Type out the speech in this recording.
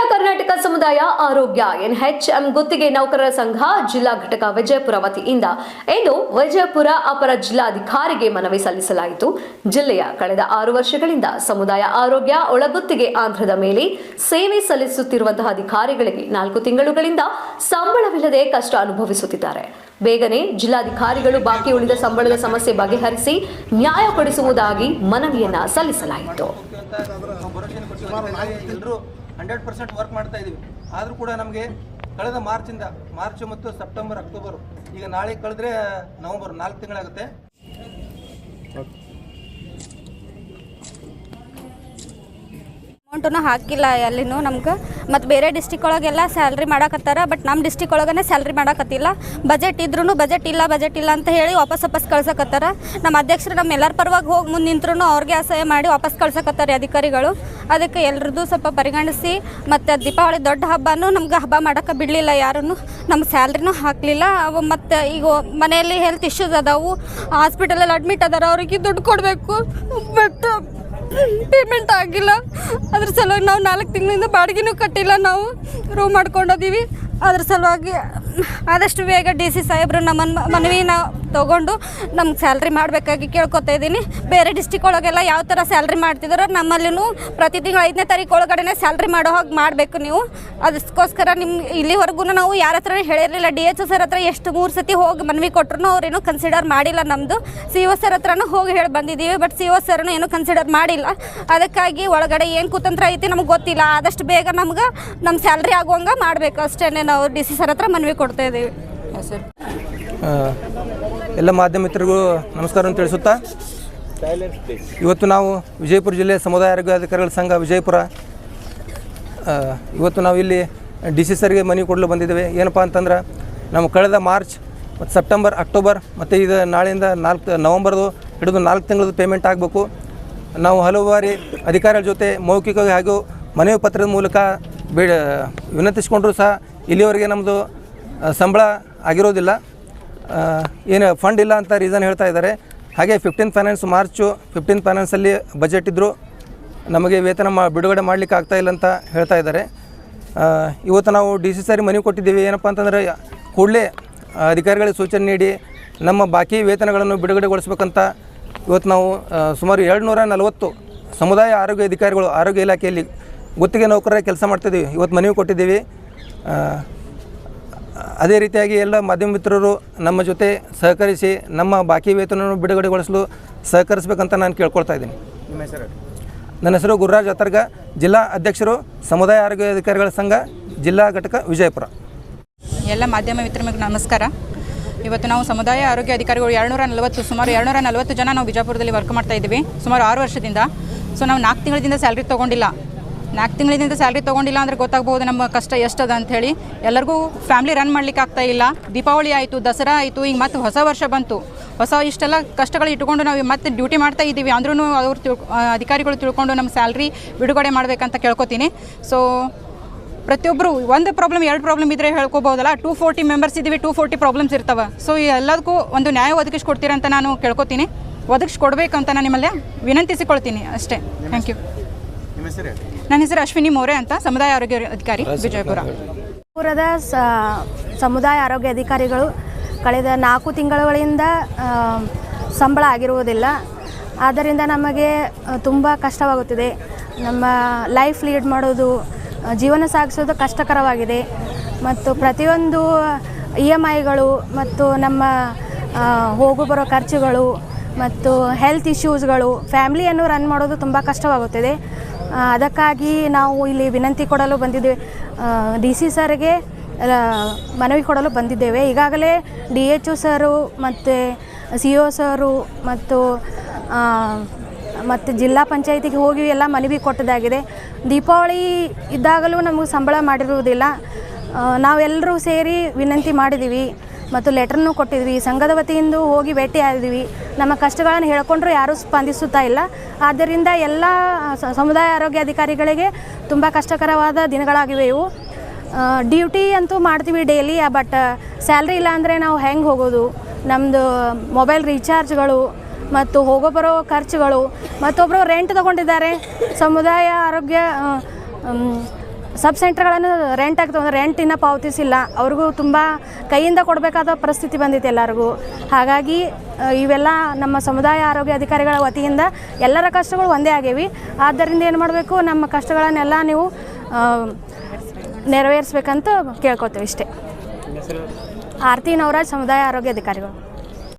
ಅಖಿಲ ಕರ್ನಾಟಕ ಸಮುದಾಯ ಆರೋಗ್ಯ ಎನ್ಎಚ್ಎಂ ಗುತ್ತಿಗೆ ನೌಕರರ ಸಂಘ ಜಿಲ್ಲಾ ಘಟಕ ವಿಜಯಪುರ ವತಿಯಿಂದ ಇಂದು ವಿಜಯಪುರ ಅಪರ ಜಿಲ್ಲಾಧಿಕಾರಿಗೆ ಮನವಿ ಸಲ್ಲಿಸಲಾಯಿತು. ಜಿಲ್ಲೆಯ ಕಳೆದ ಆರು ವರ್ಷಗಳಿಂದ ಸಮುದಾಯ ಆರೋಗ್ಯ ಒಳಗುತ್ತಿಗೆ ಆಂಧ್ರದ ಮೇಲೆ ಸೇವೆ ಸಲ್ಲಿಸುತ್ತಿರುವಂತಹ ಅಧಿಕಾರಿಗಳಿಗೆ ನಾಲ್ಕು ತಿಂಗಳುಗಳಿಂದ ಸಂಬಳವಿಲ್ಲದೆ ಕಷ್ಟ ಅನುಭವಿಸುತ್ತಿದ್ದಾರೆ. ಬೇಗನೆ ಜಿಲ್ಲಾಧಿಕಾರಿಗಳು ಬಾಕಿ ಉಳಿದ ಸಂಬಳದ ಸಮಸ್ಯೆ ಬಗೆಹರಿಸಿ ನ್ಯಾಯ ಕೊಡಿಸುವುದಾಗಿ ಮನವಿಯನ್ನ ಸಲ್ಲಿಸಲಾಯಿತು. ಹಂಡ್ರೆಡ್ ಪರ್ಸೆಂಟ್ ವರ್ಕ್ ಮಾಡ್ತಾ ಇದ್ದೀವಿ ಆದರೂ ಕೂಡ ನಮಗೆ ಕಳೆದ ಮಾರ್ಚಿಂದ, ಮಾರ್ಚ್ ಮತ್ತು ಸೆಪ್ಟೆಂಬರ್, ಅಕ್ಟೋಬರ್, ಈಗ ನಾಳೆ ಕಳೆದ್ರೆ ನವಂಬರ್, ನಾಲ್ಕು ತಿಂಗಳಾಗುತ್ತೆ. ಅಮೌಂಟನ್ನು ಹಾಕಿಲ್ಲ ಅಲ್ಲಿನೂ ನಮ್ಗೆ. ಮತ್ತು ಬೇರೆ ಡಿಸ್ಟಿಕ್ ಒಳಗೆಲ್ಲ ಸ್ಯಾಲ್ರಿ ಮಾಡಕತ್ತಾರ ಬಟ್ ನಮ್ಮ ಡಿಸ್ಟಿಕ್ ಒಳಗೇನೆ ಸ್ಯಾಲ್ರಿ ಮಾಡಕತ್ತಿಲ್ಲ. ಬಜೆಟ್ ಇದ್ರೂ ಬಜೆಟ್ ಇಲ್ಲ ಬಜೆಟ್ ಇಲ್ಲ ಅಂತ ಹೇಳಿ ವಾಪಸ್ ವಾಪಸ್ ಕಳ್ಸಕತ್ತಾರ. ನಮ್ಮ ಅಧ್ಯಕ್ಷರು ನಮ್ಮ ಎಲ್ಲರ ಪರವಾಗಿ ಹೋಗಿ ಮುಂದೆ ನಿಂತ್ರೂ ಅವ್ರಿಗೆ ಅಸಹ್ಯ ಮಾಡಿ ವಾಪಸ್ ಕಳ್ಸಕತ್ತಾರೆ ಅಧಿಕಾರಿಗಳು. ಅದಕ್ಕೆ ಎಲ್ರದ್ದು ಸ್ವಲ್ಪ ಪರಿಗಣಿಸಿ, ಮತ್ತು ದೀಪಾವಳಿ ದೊಡ್ಡ ಹಬ್ಬನೂ ನಮ್ಗೆ ಹಬ್ಬ ಮಾಡೋಕ್ಕೆ ಬಿಡಲಿಲ್ಲ ಯಾರೂ ನಮ್ಮ ಸ್ಯಾಲ್ರಿನೂ ಹಾಕಲಿಲ್ಲ. ಅವು ಮತ್ತು ಈಗ ಮನೆಯಲ್ಲಿ ಹೆಲ್ತ್ ಇಶ್ಯೂಸ್ ಅದಾವು. ಹಾಸ್ಪಿಟಲಲ್ಲಿ ಅಡ್ಮಿಟ್ ಅದಾರ, ಅವ್ರಿಗೆ ದುಡ್ಡು ಕೊಡಬೇಕು. ಬಟ್ ಪೇಮೆಂಟ್ ಆಗಿಲ್ಲ. ಅದ್ರ ಸಲುವಾಗಿ ನಾವು ನಾಲ್ಕು ತಿಂಗಳಿಂದ ಬಾಡಿಗೆನೂ ಕಟ್ಟಿಲ್ಲ ನಾವು ರೂಮ್ ಮಾಡ್ಕೊಂಡೋದೀವಿ. ಅದ್ರ ಸಲುವಾಗಿ ಆದಷ್ಟು ಬೇಗ ಡಿ ಸಿ ಸಾಹೇಬ್ರು ಮನವಿ ಮನವಿನ ತೊಗೊಂಡು ನಮ್ಗೆ ಸ್ಯಾಲ್ರಿ ಮಾಡಬೇಕಾಗಿ ಕೇಳ್ಕೊತಾ ಇದ್ದೀನಿ. ಬೇರೆ ಡಿಸ್ಟಿಕ್ ಒಳಗೆಲ್ಲ ಯಾವ ಥರ ಸ್ಯಾಲ್ರಿ ಮಾಡ್ತಿದಾರೋ ನಮ್ಮಲ್ಲಿನೂ ಪ್ರತಿ ತಿಂಗಳು ಐದನೇ ತಾರೀಕು ಒಳಗಡೆನೇ ಸ್ಯಾಲ್ರಿ ಮಾಡೋ ಹಾಗೆ ಮಾಡಬೇಕು ನೀವು. ಅದಕ್ಕೋಸ್ಕರ ನಿಮ್ಮ ಇಲ್ಲಿವರೆಗೂ ನಾವು ಯಾರ ಹತ್ರ ಹೇಳಿರಲಿಲ್ಲ. ಡಿ ಎಚ್ ಸರ್ ಹತ್ರ ಎಷ್ಟು ಮೂರು ಸತಿ ಹೋಗಿ ಮನವಿ ಕೊಟ್ಟರು ಅವ್ರೇನು ಕನ್ಸಿಡರ್ ಮಾಡಿಲ್ಲ ನಮ್ಮದು ಸಿ ಒ ಸರ್ ಹತ್ರನೂ ಹೋಗಿ ಹೇಳಿ ಬಂದಿದ್ದೀವಿ ಬಟ್ ಸಿ ಒ ಸರ್ನು ಏನು ಕನ್ಸಿಡರ್ ಮಾಡಿಲ್ಲ. ಅದಕ್ಕಾಗಿ ಒಳಗಡೆ ಏನು ಕುತಂತ್ರ ಐತಿ ನಮ್ಗೆ ಗೊತ್ತಿಲ್ಲ. ಆದಷ್ಟು ಬೇಗ ನಮ್ಗೆ ನಮ್ಮ ಸ್ಯಾಲ್ರಿ ಆಗುವಂಗೆ ಮಾಡಬೇಕು. ಅಷ್ಟೇ ನಾವು ಡಿ ಸಿ ಸರ್ ಹತ್ರ ಮನವಿ ಕೊಡ್ತಾ ಇದ್ದೀವಿ ಆ, ಎಲ್ಲ ಮಾಧ್ಯಮ ಮಿತ್ರರಿಗೂ ನಮಸ್ಕಾರ ಅಂತ ತಿಳಿಸುತ್ತಾ? ಇವತ್ತು ನಾವು ವಿಜಯಪುರ ಜಿಲ್ಲೆ ಸಮುದಾಯ ಆರೋಗ್ಯ ಅಧಿಕಾರಿಗಳ ಸಂಘ ವಿಜಯಪುರ ಇವತ್ತು ನಾವು ಇಲ್ಲಿ ಡಿ ಸಿ ಸರ್ಗೆ ಮನವಿ ಕೊಡಲು ಬಂದಿದ್ದೇವೆ. ಏನಪ್ಪ ಅಂತಂದ್ರೆ ನಮ್ಮ ಕಳೆದ ಮಾರ್ಚ್ ಮತ್ತು ಸೆಪ್ಟೆಂಬರ್, ಅಕ್ಟೋಬರ್ ಮತ್ತು ಇದು ನಾಳೆಯಿಂದ ನಾಲ್ಕು, ನವಂಬರ್ದು ಹಿಡಿದು ನಾಲ್ಕು ತಿಂಗಳದ್ದು ಪೇಮೆಂಟ್ ಆಗಬೇಕು. ನಾವು ಹಲವು ಬಾರಿ ಅಧಿಕಾರಿಗಳ ಜೊತೆ ಮೌಖಿಕವಾಗಿ ಹಾಗೂ ಮನವಿ ಪತ್ರದ ಮೂಲಕ ಬೇ, ವಿನಂತಿಸಿಕೊಂಡ್ರೂ ಸಹ ಇಲ್ಲಿವರೆಗೆ ನಮ್ಮದು ಸಂಬಳ ಆಗಿರೋದಿಲ್ಲ. ಏನು ಫಂಡ್ ಇಲ್ಲ ಅಂತ ರೀಸನ್ ಹೇಳ್ತಾ ಇದ್ದಾರೆ. ಹಾಗೆ ಫಿಫ್ಟೀನ್ ಫೈನಾನ್ಸ್ ಮಾರ್ಚು ಫಿಫ್ಟೀನ್ ಫೈನಾನ್ಸಲ್ಲಿ ಬಜೆಟ್ ಇದ್ದರೂ ನಮಗೆ ವೇತನ ಮಾ, ಬಿಡುಗಡೆ ಮಾಡಲಿಕ್ಕೆ ಆಗ್ತಾ ಇಲ್ಲ ಅಂತ ಹೇಳ್ತಾ ಇದ್ದಾರೆ. ಇವತ್ತು ನಾವು ಡಿ ಸಿ ಸಾರಿ ಮನವಿ ಕೊಟ್ಟಿದ್ದೀವಿ. ಏನಪ್ಪ ಅಂತಂದರೆ, ಕೂಡಲೇ ಅಧಿಕಾರಿಗಳಿಗೆ ಸೂಚನೆ ನೀಡಿ, ನಮ್ಮ ಬಾಕಿ ವೇತನಗಳನ್ನು ಬಿಡುಗಡೆಗೊಳಿಸ್ಬೇಕಂತ ಇವತ್ತು ನಾವು ಸುಮಾರು ಎರಡು ನೂರ ನಲವತ್ತು ಸಮುದಾಯ ಆರೋಗ್ಯ ಅಧಿಕಾರಿಗಳು ಆರೋಗ್ಯ ಇಲಾಖೆಯಲ್ಲಿ ಗುತ್ತಿಗೆ ನೌಕರರ ಕೆಲಸ ಮಾಡ್ತಿದ್ದೀವಿ. ಇವತ್ತು ಮನವಿ ಕೊಟ್ಟಿದ್ದೀವಿ. ಅದೇ ರೀತಿಯಾಗಿ ಎಲ್ಲ ಮಾಧ್ಯಮ ಮಿತ್ರರು ನಮ್ಮ ಜೊತೆ ಸಹಕರಿಸಿ ನಮ್ಮ ಬಾಕಿ ವೇತನವನ್ನು ಬಿಡುಗಡೆಗೊಳಿಸಲು ಸಹಕರಿಸಬೇಕಂತ ನಾನು ಕೇಳ್ಕೊಳ್ತಾ ಇದ್ದೀನಿ. ನನ್ನ ಹೆಸರು ಗುರುರಾಜ್ ಅತರ್ಗ ಜಿಲ್ಲಾ ಅಧ್ಯಕ್ಷರು ಸಮುದಾಯ ಆರೋಗ್ಯ ಅಧಿಕಾರಿಗಳ ಸಂಘ ಜಿಲ್ಲಾ ಘಟಕ ವಿಜಯಪುರ. ಎಲ್ಲ ಮಾಧ್ಯಮ ಮಿತ್ರರಿಗೆ ನಮಸ್ಕಾರ. ಇವತ್ತು ನಾವು ಸಮುದಾಯ ಆರೋಗ್ಯ ಅಧಿಕಾರಿಗಳು ಎರಡುನೂರ ನಲವತ್ತು ಸುಮಾರು ಎರಡುನೂರ ನಲವತ್ತು ಜನ ನಾವು ಬಿಜಾಪುರದಲ್ಲಿ ವರ್ಕ್ ಮಾಡ್ತಾ ಇದ್ದೀವಿ. ಸುಮಾರು ಆರು ವರ್ಷದಿಂದ. ಸೊ ನಾವು ನಾಲ್ಕು ತಿಂಗಳಿಂದ ಸ್ಯಾಲ್ರಿ ತೊಗೊಂಡಿಲ್ಲ. ನಾಲ್ಕು ತಿಂಗಳಿಂದ ಸ್ಯಾಲ್ರಿ ತೊಗೊಂಡಿಲ್ಲ ಅಂದರೆ ಗೊತ್ತಾಗ್ಬೋದು ನಮ್ಮ ಕಷ್ಟ ಎಷ್ಟದ ಅಂಥೇಳಿ ಎಲ್ಲರಿಗೂ ಫ್ಯಾಮ್ಲಿ ರನ್ ಮಾಡ್ಲಿಕ್ಕೆ ಆಗ್ತಾ ಇಲ್ಲ. ದೀಪಾವಳಿ ಆಯಿತು, ದಸರಾ ಆಯಿತು, ಈಗ ಮತ್ತೆ ಹೊಸ ವರ್ಷ ಬಂತು. ಹೊಸ ಇಷ್ಟೆಲ್ಲ ಕಷ್ಟಗಳು ಇಟ್ಕೊಂಡು ನಾವು ಮತ್ತೆ ಡ್ಯೂಟಿ ಮಾಡ್ತಾ ಇದ್ದೀವಿ. ಅಂದ್ರೂ ಅವ್ರು ತಿಳ್ ಅಧಿಕಾರಿಗಳು ತಿಳ್ಕೊಂಡು ನಮ್ಮ ಸ್ಯಾಲ್ರಿ ಬಿಡುಗಡೆ ಮಾಡಬೇಕಂತ ಕೇಳ್ಕೊತೀನಿ. ಸೊ ಪ್ರತಿಯೊಬ್ಬರು ಒಂದು ಪ್ರಾಬ್ಲಮ್, ಎರಡು ಪ್ರಾಬ್ಲಮ್ ಇದ್ದರೆ ಹೇಳ್ಕೊಬೋದಲ್ಲ? ಟೂ ಫೋರ್ಟಿ ಮೆಂಬರ್ಸ್ ಇದ್ದೀವಿ, ಟೂ ಫೋರ್ಟಿ ಪ್ರಾಬ್ಲಮ್ಸ್ ಇರ್ತವೆ. ಸೊ ಎಲ್ಲದಕ್ಕೂ ಒಂದು ನ್ಯಾಯ ಒದಗಿಸ್ಕೊಡ್ತೀರಂತ ನಾನು ಕೇಳ್ಕೊತೀನಿ. ಒದಗಿಸ್ಕೊಡ್ಬೇಕಂತ ನಾನು ನಿಮ್ಮಲ್ಲೇ ವಿನಂತಿಸಿಕೊಳ್ತೀನಿ ಅಷ್ಟೇ. ಥ್ಯಾಂಕ್ ಯು ನನ್ನ ಹೆಸರು ಅಶ್ವಿನಿ ಮೋರೆ ಅಂತ ಸಮುದಾಯ ಆರೋಗ್ಯ ಅಧಿಕಾರಿ ವಿಜಯಪುರ. ಪುರದ ಸ ಸಮುದಾಯ ಆರೋಗ್ಯ ಅಧಿಕಾರಿಗಳು ಕಳೆದ ನಾಲ್ಕು ತಿಂಗಳುಗಳಿಂದ ಸಂಬಳ ಆಗಿರುವುದಿಲ್ಲ. ಆದ್ದರಿಂದ ನಮಗೆ ತುಂಬ ಕಷ್ಟವಾಗುತ್ತಿದೆ. ನಮ್ಮ ಲೈಫ್ ಲೀಡ್ ಮಾಡೋದು ಜೀವನ ಸಾಗಿಸೋದು ಕಷ್ಟಕರವಾಗಿದೆ. ಮತ್ತು ಪ್ರತಿಯೊಂದು ಇ ಎಂ ಐಗಳು ಮತ್ತು ನಮ್ಮ ಹೋಗು ಬರೋ ಖರ್ಚುಗಳು ಮತ್ತು ಹೆಲ್ತ್ ಇಶ್ಯೂಸ್ಗಳು ಫ್ಯಾಮ್ಲಿಯನ್ನು ರನ್ ಮಾಡೋದು ತುಂಬ ಕಷ್ಟವಾಗುತ್ತಿದೆ. ಅದಕ್ಕಾಗಿ ನಾವು ಇಲ್ಲಿ ವಿನಂತಿ ಕೊಡಲು ಬಂದಿದ್ದೇವೆ. ಡಿ ಸಿ ಸರ್ಗೆ ಮನವಿ ಕೊಡಲು ಬಂದಿದ್ದೇವೆ. ಈಗಾಗಲೇ ಡಿ ಎಚ್ ಒ ಸರು ಮತ್ತು ಸಿ ಒ ಸರು ಮತ್ತು ಮತ್ತು ಜಿಲ್ಲಾ ಪಂಚಾಯತಿಗೆ ಹೋಗಿ ಎಲ್ಲ ಮನವಿ ಕೊಟ್ಟದಾಗಿದೆ. ದೀಪಾವಳಿ ಇದ್ದಾಗಲೂ ನಮಗೆ ಸಂಬಳ ಮಾಡಿರುವುದಿಲ್ಲ. ನಾವೆಲ್ಲರೂ ಸೇರಿ ವಿನಂತಿ ಮಾಡಿದ್ದೀವಿ. ಮತ್ತು ಲೆಟ್ರನ್ನು ಕೊಟ್ಟಿದ್ವಿ. ಸಂಘದ ವತಿಯಿಂದ ಹೋಗಿ ಭೇಟಿ ಆದಿವಿ ನಮ್ಮ ಕಷ್ಟಗಳನ್ನು ಹೇಳ್ಕೊಂಡ್ರೂ ಯಾರೂ ಸ್ಪಂದಿಸುತ್ತಾ ಇಲ್ಲ. ಆದ್ದರಿಂದ ಎಲ್ಲ ಸಮುದಾಯ ಆರೋಗ್ಯ ಅಧಿಕಾರಿಗಳಿಗೆ ತುಂಬ ಕಷ್ಟಕರವಾದ ದಿನಗಳಾಗಿವೆ ಇವು. ಡ್ಯೂಟಿ ಅಂತೂ ಮಾಡ್ತೀವಿ ಡೈಲಿ ಬಟ್ ಸ್ಯಾಲ್ರಿ ಇಲ್ಲ ಅಂದರೆ ನಾವು ಹೆಂಗೆ ಹೋಗೋದು? ನಮ್ಮದು ಮೊಬೈಲ್ ರೀಚಾರ್ಜ್ಗಳು ಮತ್ತು ಹೋಗೋ ಬರೋ ಖರ್ಚುಗಳು. ಮತ್ತೊಬ್ಬರು ರೆಂಟ್ ತೊಗೊಂಡಿದ್ದಾರೆ. ಸಮುದಾಯ ಆರೋಗ್ಯ ಸಬ್ ಸೆಂಟರ್ಗಳನ್ನು ರೆಂಟಾಗಿ ತೊಗೊಂಡು ರೆಂಟ್ ಇನ್ನೂ ಪಾವತಿಸಿಲ್ಲ. ಅವ್ರಿಗೂ ತುಂಬ ಕೈಯಿಂದ ಕೊಡಬೇಕಾದ ಪರಿಸ್ಥಿತಿ ಬಂದಿತ್ತು ಎಲ್ಲರಿಗೂ. ಹಾಗಾಗಿ ಇವೆಲ್ಲ ನಮ್ಮ ಸಮುದಾಯ ಆರೋಗ್ಯ ಅಧಿಕಾರಿಗಳ ವತಿಯಿಂದ ಎಲ್ಲರ ಕಷ್ಟಗಳು ಒಂದೇ ಆಗೇವಿ. ಆದ್ದರಿಂದ ಏನು ಮಾಡಬೇಕು ನಮ್ಮ ಕಷ್ಟಗಳನ್ನೆಲ್ಲ ನೀವು ನೆರವೇರಿಸ್ಬೇಕಂತ ಕೇಳ್ಕೊತೀವಿ ಇಷ್ಟೇ. ಆರತಿ ನವರಾಜ್ ಸಮುದಾಯ ಆರೋಗ್ಯ ಅಧಿಕಾರಿಗಳು.